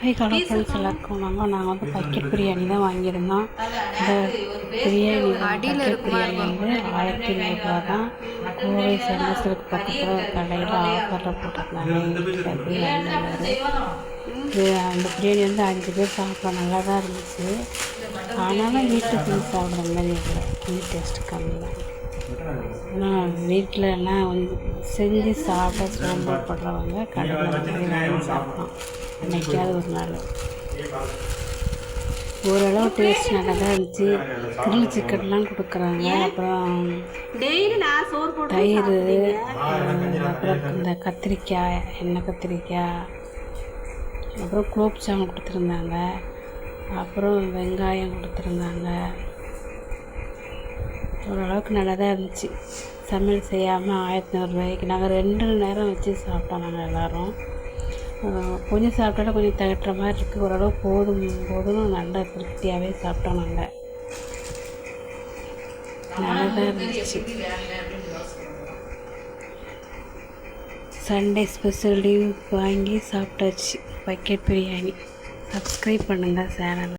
High hello friends எல்லாருக்கும் வாங்க நாங்கள் வந்து பக்கெட் பிரியாணி தான் வாங்கியிருந்தோம். இந்த பிரியாணி பக்கெட் பிரியாணி வந்து ஆயிரத்தி நூறுரூவா தான். கோவை சென்னசலுக்கு பக்கத்தில் ஒரு கடையில் ஆஃபரில் போட்டிருந்தாங்க. வீட்டில் பிரியாணி அந்த பிரியாணி வந்து அஞ்சு பேர் சாப்பிட நல்லா தான் இருந்துச்சு. ஆனாலும் வீட்டில் செஞ்சு சாப்பிட்ற மாதிரி இல்லை. கொஞ்சம் டேஸ்ட் கம்மி தான் ஆனால் வீட்டில் எல்லாம் வந்து செஞ்சு சாப்பிட சோம்பேறிப்படுறவங்க கடையில் வாங்கி சாப்பிடலாம். என்னைக்காவது ஒரு நாள். ஓரளவு டேஸ்ட் நல்லா தான் இருந்துச்சு கிரில் சிக்கன்லாம் கொடுக்குறாங்க. அப்புறம் நான் தயிர் அப்புறம் இந்த கத்திரிக்காய் எண்ணெய் கத்திரிக்காய். அப்புறம் குலோப் ஜாமுன் கொடுத்துருந்தாங்க. அப்புறம் வெங்காயம் கொடுத்துருந்தாங்க. ஓரளவுக்கு நல்லா தான் இருந்துச்சு. சமையல் செய்யாமல் ஆயிரத்தி நூறுரூவாய்க்கு நாங்கள் ரெண்டு நேரம் வச்சு சாப்பிட்டோம் நாங்கள் எல்லோரும். கொஞ்சம் சாப்பிட்டாலும் கொஞ்சம் தகட்டுற மாதிரி இருக்குது ஓரளவு போதும் போதும் நல்லா திருப்தியாகவே சாப்பிட்டோம் நாங்கள் நல்லா தான் இருந்துச்சு. சண்டே ஸ்பெஷல் லீவ் வாங்கி சாப்பிட்டாச்சு. பக்கெட் பிரியாணி. சப்ஸ்கிரைப் பண்ணுங்கள் சேனல்.